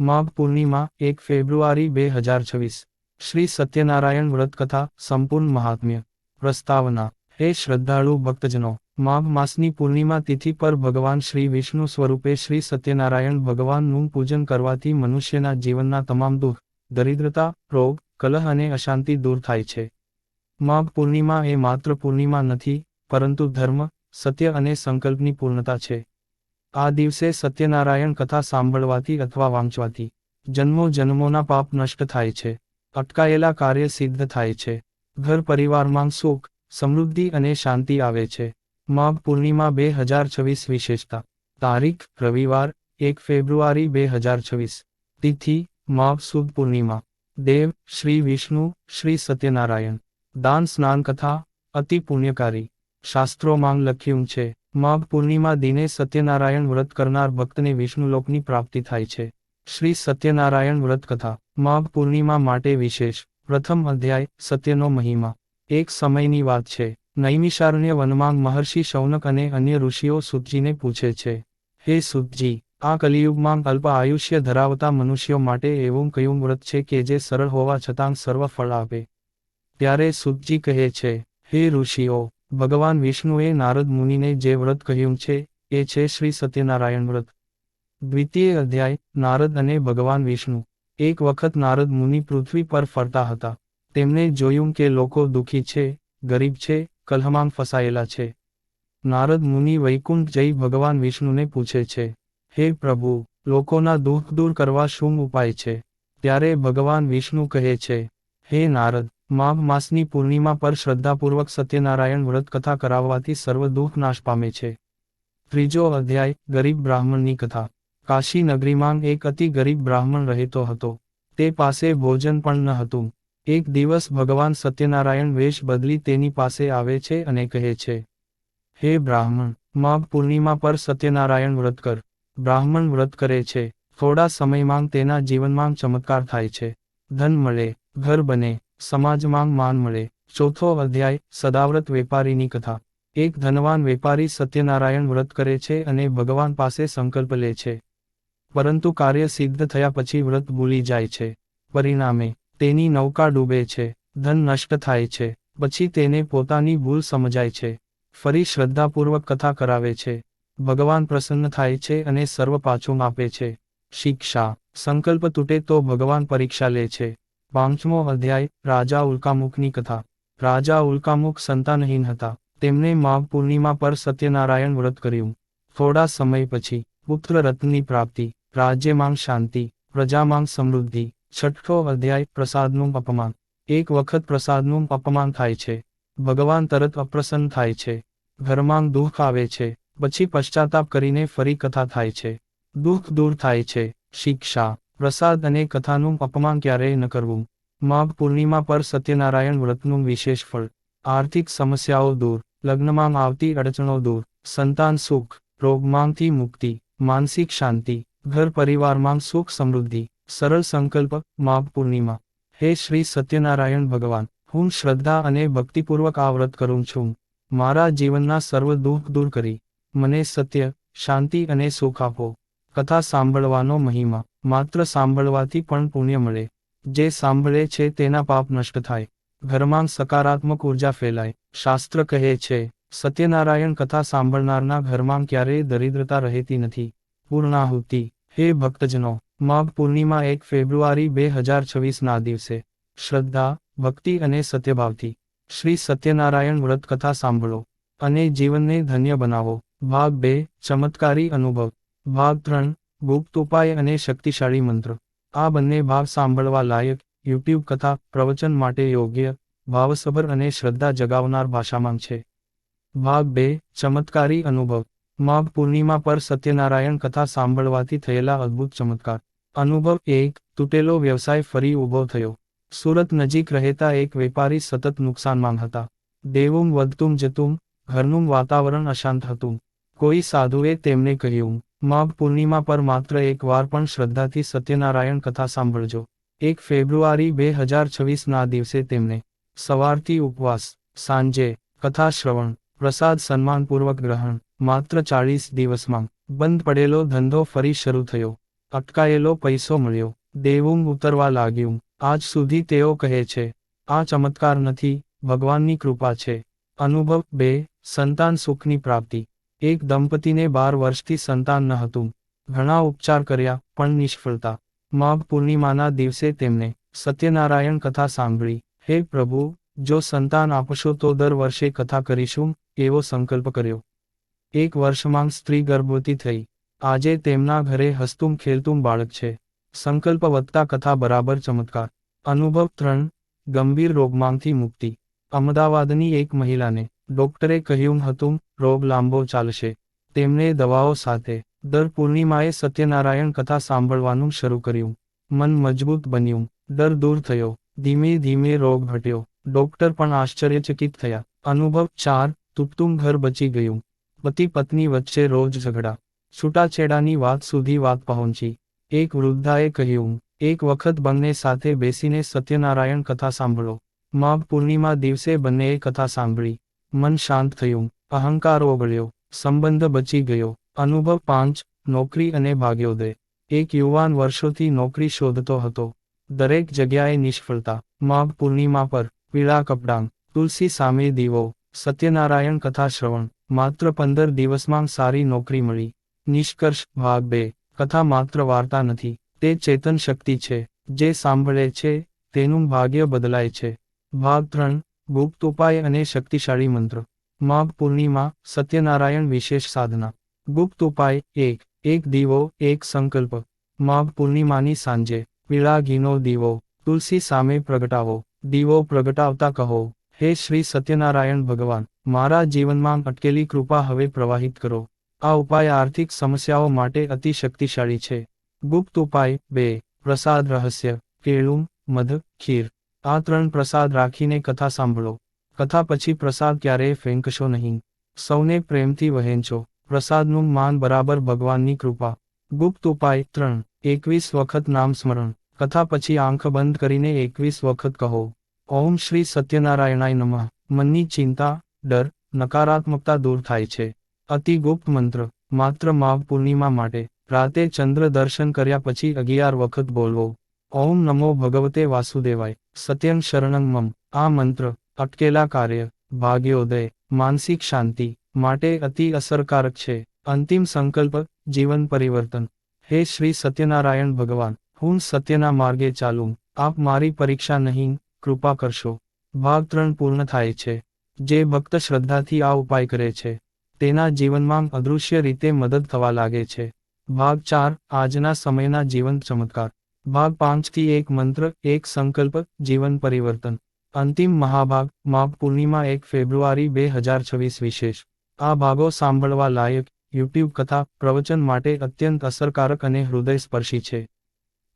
માઘ પૂર્ણિમા, એક ફેબ્રુઆરી બે હજાર છવ્વીસ. શ્રી સત્યનારાયણ વ્રતકથા, સંપૂર્ણ મહાત્મ્ય. પ્રસ્તાવના. હે શ્રદ્ધાળુ ભક્તજનો, માઘ માસની પૂર્ણિમા તિથિ પર ભગવાન શ્રી વિષ્ણુ સ્વરૂપે શ્રી સત્યનારાયણ ભગવાનનું પૂજન કરવાથી મનુષ્યના જીવનના તમામ દુઃખ, દરિદ્રતા, રોગ, કલહ અને અશાંતિ દૂર થાય છે. માઘ પૂર્ણિમા એ માત્ર પૂર્ણિમા નથી, પરંતુ ધર્મ, સત્ય અને સંકલ્પની પૂર્ણતા છે. આ દિવસે સત્યનારાયણ કથા સાંભળવાથી અથવા વાંચવાથી. જન્મો જન્મોના પાપ નષ્ટ થાય છે. અટકાયેલા કાર્ય સિદ્ધ થાય છે. ઘર પરિવારમાં સુખ, સમૃદ્ધિ અને શાંતિ આવે છે. માઘ પૂર્ણિમા બે હજાર છવ્વીસ વિશેષતા. તારીખ, રવિવાર, એક ફેબ્રુઆરી બે હજાર છવ્વીસ. તિથિ, માઘ સુદ પૂર્ણિમા. દેવ, શ્રી વિષ્ણુ, શ્રી સત્યનારાયણ. દાન સ્નાન કથા, અતિ પુણ્યકારી. શાસ્ત્રોમાં લખ્યું છે. માઘ પૂર્ણિમા દિને સત્યનારાયણ વ્રત કરનાર ભક્તને વિષ્ણુલોકની પ્રાપ્તિ થાય છે. શ્રી સત્યનારાયણ વ્રત કથા માઘ પૂર્ણિમા માટે વિશેષ, પ્રથમ અધ્યાય, સત્યનો મહિમા. એક સમયની વાત છે. નૈમિષારણ્ય વનમાં મહર્ષિ શૌનક અને અન્ય ઋષિઓ સુતજીને પૂછે છે. હે સુતજી, આ કલિયુગમાં અલ્પ આયુષ્ય ધરાવતા મનુષ્યો માટે એવું કયું વ્રત છે કે જે સરળ હોવા છતાં સર્વ ફળ આપે? ત્યારે સુતજી કહે છે, હે ઋષિઓ ભગવાન વિષ્ણુએ નારદ મુનિને જે વ્રત કહ્યું છે, એ છે શ્રી સત્યનારાયણ વ્રત. દ્વિતીય અધ્યાય, નારદ અને ભગવાન વિષ્ણુ. એક વખત નારદ મુનિ પૃથ્વી પર ફરતા હતા. તેમને જોયું કે લોકો દુઃખી છે, ગરીબ છે, કલહમાં ફસાયેલા છે. નારદ મુનિ વૈકુંઠ જઈ ભગવાન વિષ્ણુને પૂછે છે, હે પ્રભુ, લોકોના દુઃખ દૂર કરવા શું ઉપાય છે? ત્યારે ભગવાન વિષ્ણુ કહે છે, હે નારદ માઘ માસની પૂર્ણિમા પર શ્રદ્ધાપૂર્વક સત્યનારાયણ વ્રત કથા કરાવવાથી સર્વ દુઃખ નાશ પામે છે. ત્રીજો અધ્યાય, ગરીબ બ્રાહ્મણની કથા. કાશી નગરીમાં એક અતિ ગરીબ બ્રાહ્મણ રહેતો હતો. તે પાસે ભોજન પણ ન હતું. એક દિવસ ભગવાન સત્યનારાયણ વેશ બદલી તેની પાસે આવે છે અને કહે છે, હે બ્રાહ્મણ, માઘ પૂર્ણિમા પર સત્યનારાયણ વ્રત કર. બ્રાહ્મણ વ્રત કરે છે. થોડા સમયમાં તેના જીવનમાં ચમત્કાર થાય છે. ધન મળે, ઘર બને સમાજમાં માન મળે. ચોથો અધ્યાય, સદાવ્રત વેપારીની કથા. એક ધનવાન વેપારી સત્યનારાયણ વ્રત કરે છે અને ભગવાન પાસે સંકલ્પ લે છે. પરંતુ કાર્ય સિદ્ધ થયા પછી વ્રત ભૂલી જાય છે. પરિણામે, તેની નૌકા ડૂબે છે, ધન નષ્ટ થાય છે, પછી તેને પોતાની ભૂલ સમજાય છે. ફરી શ્રદ્ધાપૂર્વક કથા કરાવે છે. ભગવાન પ્રસન્ન થાય છે અને સર્વ પાછું આપે છે. શિક્ષા, સંકલ્પ તૂટે તો ભગવાન પરીક્ષા લે છે. પાંચમો અધ્યાય, રાજા ઉલ્કામુખની કથા. રાજા ઉલ્કામુખ સંતાનહીન હતા. તેમણે માઘ પૂર્ણિમા પર સત્યનારાયણ વ્રત કર્યું. થોડા સમય પછી, પુત્ર રત્નની પ્રાપ્તિ, રાજ્યમાં શાંતિ, પ્રજામાં સમૃદ્ધિ. છઠ્ઠો અધ્યાય, પ્રસાદનું અપમાન. એક વખત પ્રસાદનું અપમાન થાય છે. ભગવાન તરત અપ્રસન્ન થાય છે. ઘરમાં દુઃખ આવે છે. પછી પશ્ચાતાપ કરીને ફરી કથા થાય છે. દુઃખ દૂર થાય છે. શિક્ષા. પ્રસાદ અને કથાનું અપમાન ક્યારેય ન કરવું. માઘ પૂર્ણિમા પર સત્યનારાયણ વ્રતનું વિશેષ ફળ. આર્થિક સમસ્યાઓ દૂર. લગ્નમાં આવતી અડચણો દૂર. સંતાન સુખ. રોગમાંથી મુક્તિ. માનસિક શાંતિ. ઘર પરિવારમાં સુખ સમૃદ્ધિ. સરળ સંકલ્પ. માઘ પૂર્ણિમા. હે શ્રી સત્યનારાયણ ભગવાન, હું શ્રદ્ધા અને ભક્તિપૂર્વક આ વ્રત કરું છું. મારા જીવનના સર્વ દુઃખ દૂર કરી. મને સત્ય, શાંતિ અને સુખ આપો. કથા સાંભળવાનો મહિમા. માત્ર સાંભળવાથી પણ પુણ્ય મળે. જે સાંભળે છે તેના પાપ નષ્ટ થાય. ઘરમાં સકારાત્મક ઊર્જા ફેલાય. શાસ્ત્ર કહે છે, સત્યનારાયણ કથા સાંભળનારના ઘરમાં ક્યારેય દરિદ્રતા રહેતી નથી. પૂર્ણાહુતિ. હે ભક્તજનો, માઘ પૂર્ણિમા એક ફેબ્રુઆરી બે હજાર છવ્વીસના દિવસે. શ્રદ્ધા, ભક્તિ અને સત્યભાવથી. શ્રી સત્યનારાયણ વ્રત કથા સાંભળો. અને જીવનને ધન્ય બનાવો. ભાગ બે, ચમત્કારી અનુભવ. ભાગ ત્રણ ગુપ્ત ઉપાય અને શક્તિશાળી મંત્ર. આ બંને ભાગ સાંભળવા લાયક, યુટ્યુબ કથા, પ્રવચન માટે યોગ્ય, ભાવસભર અને શ્રદ્ધા જગાવનાર ભાષામાં છે. ભાગ બે, ચમત્કારી અનુભવ. માઘ પૂર્ણિમા પર સત્યનારાયણ કથા સાંભળવાથી થયેલા અદ્ભુત ચમત્કાર. અનુભવ એક, તૂટેલો વ્યવસાય ફરી ઊભો થયો. સુરત નજીક રહેતા એક વેપારી સતત નુકસાનમાં હતા. દેવું વધતું જતું ઘરનું વાતાવરણ અશાંત હતું. કોઈ સાધુએ તેમને કહ્યું માઘ પૂર્ણિમા પર માત્ર એક વાર પણ શ્રદ્ધાથી સત્યનારાયણ કથા સાંભળજો. એક ફેબ્રુઆરી બે હજાર છવ્વીસના દિવસે તેમને સવારથી ઉપવાસ, સાંજે કથા શ્રવણ, પ્રસાદ સન્માનપૂર્વક ગ્રહણ, માત્ર ચાળીસ દિવસમાં બંધ પડેલો ધંધો ફરી શરૂ થયો. અટકાયેલો પૈસો મળ્યો. દેવું ઉતરવા લાગ્યું. આજ સુધી તેઓ કહે છે, આ ચમત્કાર નથી, ભગવાનની કૃપા છે. અનુભવ બે, સંતાન સુખની પ્રાપ્તિ. એક દંપતીને બાર વર્ષથી સંતાન ન હતું. ઘણા ઉપચાર કર્યા, પણ નિષ્ફળતા. માઘ પૂર્ણિમાના દિવસે તેમને સત્યનારાયણ કથા સાંભળી. હે પ્રભુ, જો સંતાન આપશો તો દર વર્ષે કથા કરીશું, એવો સંકલ્પ કર્યો. એક વર્ષમાં સ્ત્રી ગર્ભવતી થઈ. આજે તેમના ઘરે હસતું ખેલતું બાળક છે. સંકલ્પ વધતા કથા બરાબર ચમત્કાર. અનુભવ ત્રણ, ગંભીર રોગમાંથી મુક્તિ. અમદાવાદની એક મહિલાને ડોક્ટરે કહ્યું હતું, રોગ લાંબો ચાલશે. તેમને દવાઓ સાથે, દર પૂર્ણિમાએ સત્યનારાયણ કથા સાંભળવાનું શરૂ કર્યું. મન મજબૂત બન્યું. ડર દૂર થયો. ધીમે ધીમે રોગ ઘટ્યો. ડોક્ટર પણ આશ્ચર્યચકિત થયા. અનુભવ ચાર તૂટતું ઘર બચી ગયું. પતિ પત્ની વચ્ચે રોજ ઝઘડા. છૂટાછેડાની વાત સુધી વાત પહોંચી. એક વૃદ્ધાએ કહ્યું, એક વખત બંને સાથે બેસીને સત્યનારાયણ કથા સાંભળો. માઘ પૂર્ણિમા દિવસે બંનેએ કથા સાંભળી. મન શાંત થયું, અહંકાર ઓગળ્યો સંબંધ બચી ગયો, અનુભવ પાંચ, નોકરી અને ભાગ્યોદય. એક યુવાન વર્ષોથી નોકરી શોધતો હતો. દરેક જગ્યાએ નિષ્ફળતા, માઘ પૂર્ણિમા પર, પીળા કપડાં, તુલસી સામે દીવો, સત્યનારાયણ કથા શ્રવણ, માત્ર પંદર દિવસમાં સારી નોકરી મળી. નિષ્કર્ષ, ભાગ બે, કથા માત્ર વાર્તા નથી, તે ચેતન શક્તિ છે, જે સાંભળે છે, તેનું ભાગ્ય બદલાય છે. ભાગ ત્રણ ગુપ્ત ઉપાય અને શક્તિશાળી મંત્ર. માઘ પૂર્ણિમા, સત્યનારાયણ વિશેષ સાધના. ગુપ્ત ઉપાય એક એક દીવો, એક સંકલ્પ. માઘ પૂર્ણિમાની સાંજે પીળા ઘીનો દીવો. તુલસી સામે પ્રગટાવો. દીવો પ્રગટાવતા કહો, હે શ્રી સત્યનારાયણ ભગવાન, મારા જીવનમાં અટકેલી કૃપા હવે પ્રવાહિત કરો. આ ઉપાય આર્થિક સમસ્યાઓ માટે અતિ શક્તિશાળી છે. ગુપ્ત ઉપાય બે, પ્રસાદ રહસ્ય. કેળું, મધ, ખીર. આ ત્રણ પ્રસાદ રાખીને કથા સાંભળો. કથા પછી પ્રસાદ ક્યારેય ફેંકશો નહીં. સૌને પ્રેમથી વહેંચો. પ્રસાદનું માન બરાબર ભગવાનની કૃપા. ગુપ્ત ઉપાય ત્રણ. એકવીસ વખત નામ સ્મરણ. કથા પછી આંખ બંધ કરીને એકવીસ વખત કહો. ઓમ શ્રી સત્યનારાયણાય નમઃ. મનની ચિંતા, ડર, નકારાત્મકતા દૂર થાય છે. અતિ ગુપ્ત મંત્ર. માત્ર માઘ પૂર્ણિમા માટે. રાતે ચંદ્ર દર્શન કર્યા પછી અગિયાર વખત બોલવો. ઓમ નમો ભગવતે વાસુદેવાય. સત્યં શરણં મમ. આ મંત્ર, અટકેલા કાર્ય, ભાગ્યોદય, માનસિક શાંતિ, માટે અતિ અસરકારક છે. અંતિમ સંકલ્પ, જીવન પરિવર્તન. હે શ્રી સત્યનારાયણ ભગવાન, હું સત્યના માર્ગે ચાલું. આપ મારી પરીક્ષા નહીં, કૃપા કરશો. ભાગ ત્રણ પૂર્ણ થાય છે. જે ભક્ત શ્રદ્ધાથી આ ઉપાય કરે છે, તેના જીવનમાં અદૃશ્ય રીતે મદદ થવા લાગે છે. ભાગ ચાર, આજના સમયના જીવન ચમત્કાર. ભાગ પાંચથી એક મંત્ર, એક સંકલ્પ, જીવન પરિવર્તન. અંતિમ મહાભાગ, માઘ પૂર્ણિમા એક ફેબ્રુઆરી બે હજાર છવ્વીસ વિશેષ. આ ભાગો સાંભળવા લાયક, યુટ્યુબ કથા, પ્રવચન માટે અત્યંત અસરકારક અને હૃદયસ્પર્શી છે.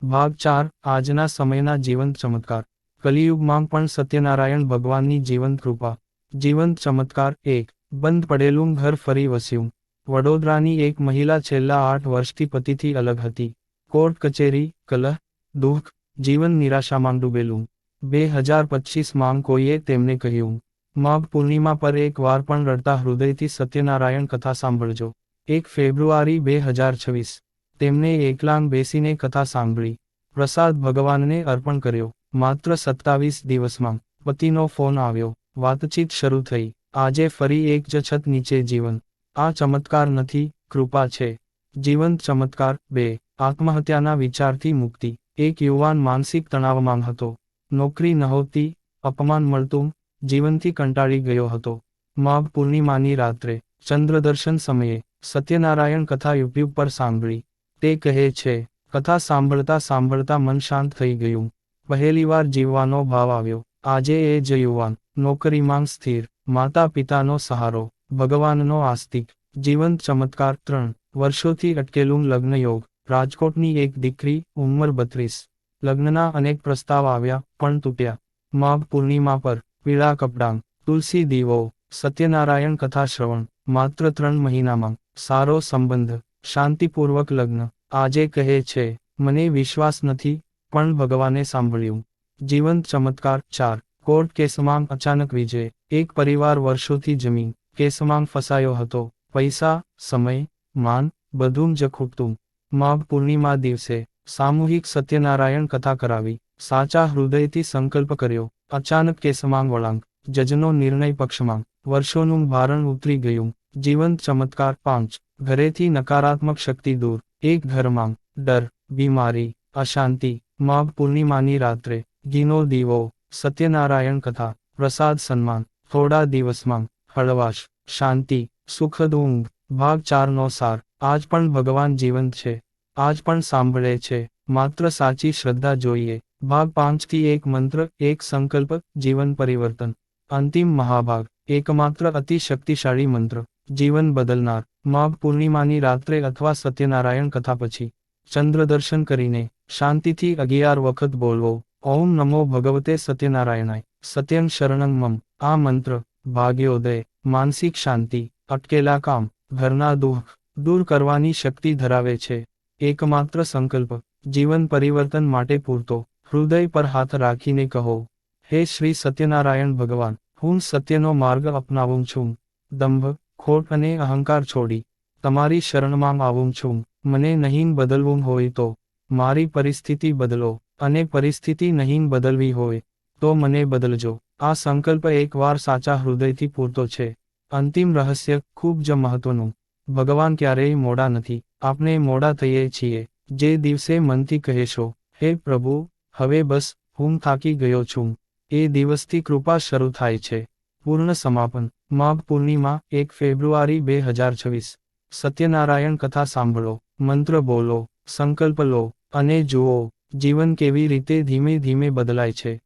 ભાગ ચાર, આજના સમયના જીવંત ચમત્કાર. કલિયુગમાં પણ સત્યનારાયણ ભગવાનની જીવંત કૃપા. જીવંત ચમત્કાર એક, બંધ પડેલું ઘર ફરી વસ્યું. વડોદરાની એક મહિલા છેલ્લા આઠ વર્ષથી પતિથી અલગ હતી. કોર્ટ કચેરી, કલહ દુઃખ, જીવન નિરાશામાં ડૂબેલું. બે હજાર પચીસમાં કોઈએ તેમને કહ્યું માઘ પૂર્ણિમા પર એક વાર પણ રડતા હૃદયથી સત્યનારાયણ કથા સાંભળજો. એક ફેબ્રુઆરી બે હજાર છવ્વીસ, તેમને એકલાંગ બેસીને કથા સાંભળી, પ્રસાદ ભગવાનને અર્પણ કર્યો. માત્ર સત્તાવીસ દિવસમાં, પતિનો ફોન આવ્યો. વાતચીત શરૂ થઈ. આજે ફરી એક જ છત નીચે જીવન. આ ચમત્કાર નથી, કૃપા છે. જીવંત ચમત્કાર. બે, આત્મહત્યાના વિચારથી મુક્તિ. એક યુવાન માનસિક તણાવમાં હતો. નોકરી નહોતી અપમાન મળતું, જીવનથી કંટાળી ગયો હતો. માઘ પૂર્ણિમાની રાત્રે, ચંદ્રદર્શન સમયે, સત્યનારાયણ કથા યુટ્યુબ પર સાંભળી. તે કહે છે, કથા સાંભળતા સાંભળતા મન શાંત થઈ ગયું. પહેલીવાર જીવવાનો ભાવ આવ્યો. આજે એ જ યુવાન, નોકરીમાં સ્થિર માતા પિતાનો સહારો, ભગવાનનો આસ્તિક, જીવંત ચમત્કાર ત્રણ વર્ષોથી અટકેલું લગ્ન યોગ રાજકોટની એક દીકરી ઉંમર બત્રીસ. લગ્નના અનેક પ્રસ્તાવ આવ્યા, પણ તૂટ્યા. માઘ પૂર્ણિમા પર પીળા કપડાં, તુલસી દીવો, સત્યનારાયણ કથા શ્રવણ માત્ર ત્રણ મહિનામાં સારો સંબંધ, શાંતિપૂર્વક લગ્ન. આજે કહે છે, મને વિશ્વાસ નથી, પણ ભગવાને સાંભળ્યું. જીવંત ચમત્કાર ચાર. કોર્ટ કેસમાં અચાનક વિજય. એક પરિવાર વર્ષોથી જમીન કેસમાં ફસાયો હતો. પૈસા, સમય, માન, બધું જ ખૂટતું. માઘ પૂર્ણિમા દિવસે સામૂહિક સત્યનારાયણ કથા કરાવી, સાચા હૃદયથી સંકલ્પ કર્યો. અચાનક કેસમાંગ વળાંક, જજનો નિર્ણય પક્ષમાં, વર્ષોનું ભારણ ઉતરી ગયું. જીવંત ચમત્કાર પાંચ, ઘરેથી નકારાત્મક શક્તિ દૂર. એક ઘરમાં ડર, બીમારી, અશાંતિ. માઘ પૂર્ણિમાની રાત્રે, ઘીનો દીવો, સત્યનારાયણ કથા, પ્રસાદ સન્માન. થોડા દિવસમાં, હળવાશ, શાંતિ, સુખદ ઊંઘ. ભાગ ચારનો સાર, આજ પણ ભગવાન જીવંત છે. આજ પણ સાંભળે છે. માત્ર સાચી શ્રદ્ધા જોઈએ. ભાગ પાંચથી એક મંત્ર, એક સંકલ્પ, જીવન પરિવર્તન. અંતિમ મહાભાગ. એકમાત્ર અતિ શક્તિશાળી મંત્ર. જીવન બદલનાર. માઘ પૂર્ણિમાની રાત્રે અથવા સત્યનારાયણ કથા પછી. ચંદ્ર દર્શન કરીને. શાંતિથી અગિયાર વખત બોલવો. ઓમ નમો ભગવતે સત્યનારાયણાય. સત્યં શરણમ મમ. આ મંત્ર. ભાગ્યોદય. માનસિક શાંતિ. અટકેલા કામ. ઘરના દુઃખ. દૂર કરવાની શક્તિ ધરાવે છે. એકમાત્ર સંકલ્પ, જીવન પરિવર્તન માટે પૂરતો, હૃદય પર હાથ રાખીને કહો, હે શ્રી સત્યનારાયણ ભગવાન, હું સત્યનો માર્ગ અપનાવું છું. દંભ, ખોટ અને અહંકાર છોડી, તમારી શરણમાં આવું છું. મને નહીં બદલવું હોય તો, મારી પરિસ્થિતિ બદલો અને પરિસ્થિતિ નહીં બદલવી હોય તો મને બદલજો. આ સંકલ્પ એકવાર સાચા હૃદયથી પૂરતો છે. અંતિમ રહસ્ય ખૂબ જ મહત્વનું. ભગવાન ક્યારેય મોડા નથી. આપણે મોડા થઈએ છીએ. જે દિવસે મનથી કહેશો, હે પ્રભુ, હવે બસ, હું થાકી ગયો છું. એ દિવસથી કૃપા શરૂ થાય છે. પૂર્ણ સમાપન. માઘ પૂર્ણિમા, એક ફેબ્રુઆરી બે હજાર છવ્વીસ. સત્યનારાયણ કથા સાંભળો, મંત્ર બોલો, સંકલ્પ લો, અને જુઓ, જીવન કેવી રીતે ધીમે ધીમે બદલાય છે.